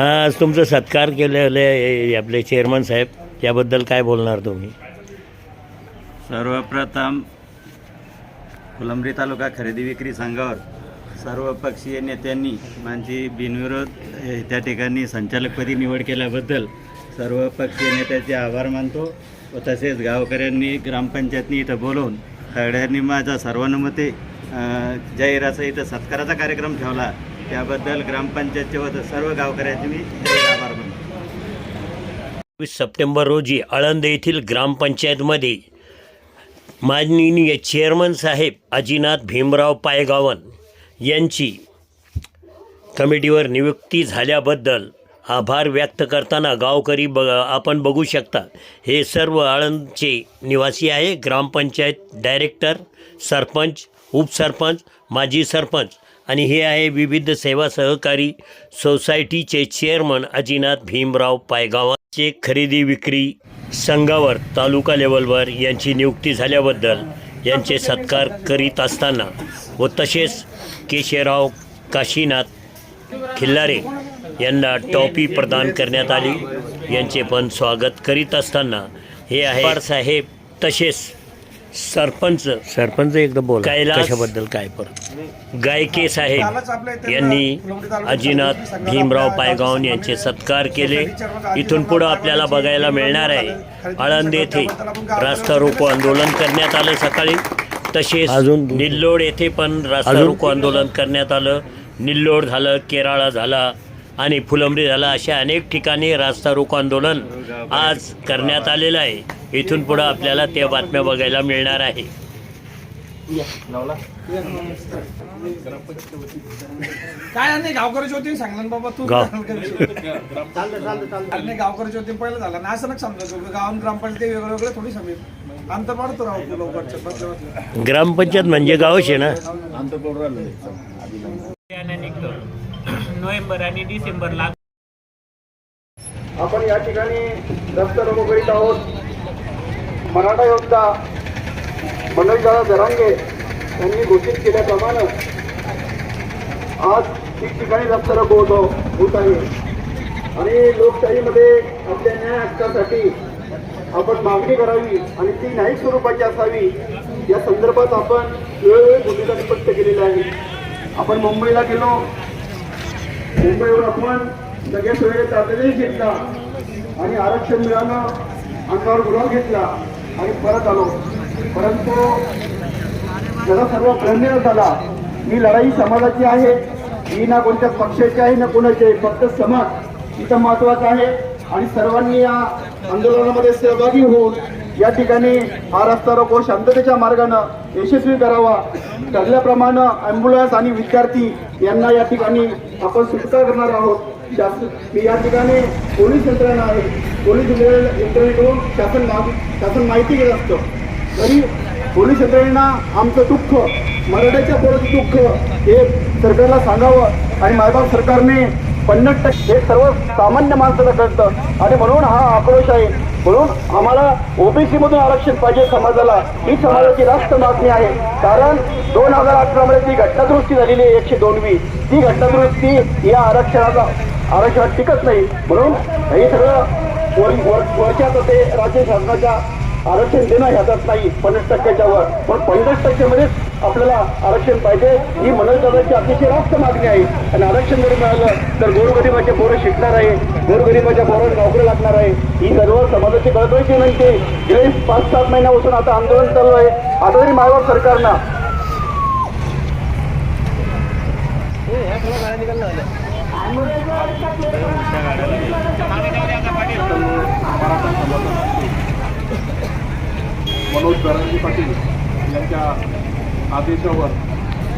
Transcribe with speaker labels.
Speaker 1: आज तुमचं सत्कार केलेले आहे आपले चेअरमन साहेब. याबद्दल काय बोलणार तुम्ही?
Speaker 2: सर्वप्रथम फुलंब्री तालुका खरेदी विक्री संघावर सर्व पक्षीय नेत्यांनी माझी बिनविरोध त्या ठिकाणी संचालकपदी निवड केल्याबद्दल सर्व पक्षीय नेत्याचे आभार मानतो व तसेच गावकऱ्यांनी ग्रामपंचायतनी इथं बोलवून सगळ्यांनी माझा सर्वानुमते जाहीर असा इथं सत्काराचा कार्यक्रम ठेवला. त्याबद्दल ग्रामपंचायतचे व सर्व गावकऱ्यांचे मी आभार मानतो.
Speaker 1: वीस सप्टेंबर रोजी आळंद येथील ग्रामपंचायतमध्ये माननीय चेअरमन साहेब अजिनाथ भीमराव पायगावन यांची कमिटीवर नियुक्ती झाल्याबद्दल आभार व्यक्त करताना गावकरी ब आपण बघू शकता. हे सर्व आळंदचे निवासी आहे. ग्रामपंचायत डायरेक्टर सरपंच उपसरपंच माजी सरपंच आणि हे आहे विविध सेवा सहकारी सोसायटीचे चेअरमन अजिनाथ भीमराव पायगावांचे खरेदी विक्री संघावर तालुका लेवलवर यांची नियुक्ती झाल्याबद्दल यांचे सत्कार करीत असताना व तसेच केशवराव काशीनाथ खिल्लारे यांना टॉपी प्रदान करण्यात आली. यांचे पण स्वागत करीत असताना हे आहे. साहेब तसेच सरपंच. सरपंच एकदा बोल. कशाबद्दल काय परत गायके साहेब यांनी अजिनाथ भीमराव पायगावन यांचे सत्कार केले. इथून पुढं आपल्याला बघायला मिळणार आहे. आळंद येथे रास्ता रोको आंदोलन करण्यात आलं सकाळी. तसेच अजून निल्लोड येथे पण रास्ता रोको आंदोलन करण्यात आलं. निल्लोड झालं केराळा झाला. आणि फुलंब्री झाला अशा अनेक ठिकाणी रास्ता रोको आंदोलन आज करण्यात आलेलं आहे. इथून पुढं आपल्याला त्या बातम्या बघायला मिळणार आहे.
Speaker 3: काय नाही गावकऱ्याची होती सांगलं ना बाबा तू
Speaker 1: गाव.
Speaker 3: अरे नाही गावकऱ्याची होती पहिलं झालं ना असं नका समजायचं. गाव ग्रामपंचायत वेगळं वेगळं थोडी समीर अंतर पडतो राहू लवकरच्या बदल्यावर
Speaker 1: ग्रामपंचायत म्हणजे गावच आहे ना?
Speaker 4: नोव्हेंबर आणि डिसेंबरला.
Speaker 5: आपण या ठिकाणी रस्ता रोको करीत आहोत. मराठा योद्धा मंडळीदादा धरांगे यांनी घोषित केल्याप्रमाणे आज ठिकठिकाणी रस्ता रोको होतो होत आहे. आणि लोकशाहीमध्ये आपल्या न्याय हक्कासाठी आपण मागणी करावी आणि ती न्यायिक स्वरूपाची असावी या संदर्भात आपण वेळोवेळी भूमिका स्पष्ट केलेली आहे आपण मुंबईला गेलो मुंबईवर आपण लगेच सोयीने तातडीने घेतला आणि आरक्षण मिळालं अंगावर गुलाब घेतला आणि परत आलो. परंतु जरा सर्व प्रेरणेनं झाला. ही लढाई समाजाची आहे ही ना कोणत्या पक्षाची आहे ना कोणाची आहे फक्त समाज इथं महत्त्वाचा आहे. आणि सर्वांनी या आंदोलनामध्ये सहभागी होऊन या ठिकाणी हा रस्ता रोको शांततेच्या मार्गानं यशस्वी करावा. ठरल्याप्रमाणे ॲम्ब्युलन्स आणि विद्यार्थी यांना या ठिकाणी आपण सुटका करणार आहोत. शासन मी या ठिकाणी पोलीस यंत्रणा आहे. पोलीस यंत्रणा- यंत्रणेकडून शासन शासन माहिती घेत असतं. तरी पोलीस यंत्रणेला आमचं दुःख मराठ्याच्या पोराचं दुःख हे सरकारला सांगावं आणि मायबाप सरकारने पन्नास टक्के हे सर्व सामान्य माणसाला कळतं. आणि म्हणून हा आक्रोश आहे. म्हणून आम्हाला ओबीसी मधून आरक्षण पाहिजे समाजाला. ही समाजाची रास्त मागणी आहे. कारण दोन हजार अठरा मध्ये जी घटनादुरुस्ती झालेली आहे एकशे दोनवी ती घटनादुरुस्ती या आरक्षणाचा आरक्षणात टिकत नाही. म्हणून हे सगळं वर- वर- वर्षात ते राज्य शासनाच्या आरक्षण देणं ह्याच्यात नाही पन्नास टक्क्याच्या वर. पण पन्नास टक्क्यामध्येच आपल्याला आरक्षण पाहिजे ही मनोजदादाची अतिशय रास्त मागणी आहे. आणि आरक्षण जर मिळालं तर गोरगरिबाच्या पोरं शिकणार आहे गोरगरिबाच्या पोरांना नोकरी लागणार आहे. ही सर्व समाजाची कळकळीची विनंती आहे. गेले पाच सात महिन्यापासून आता आंदोलन चालू आहे. आता तरी मायबाप सरकारनं
Speaker 6: मनोज पाटील यांच्या आदेशावर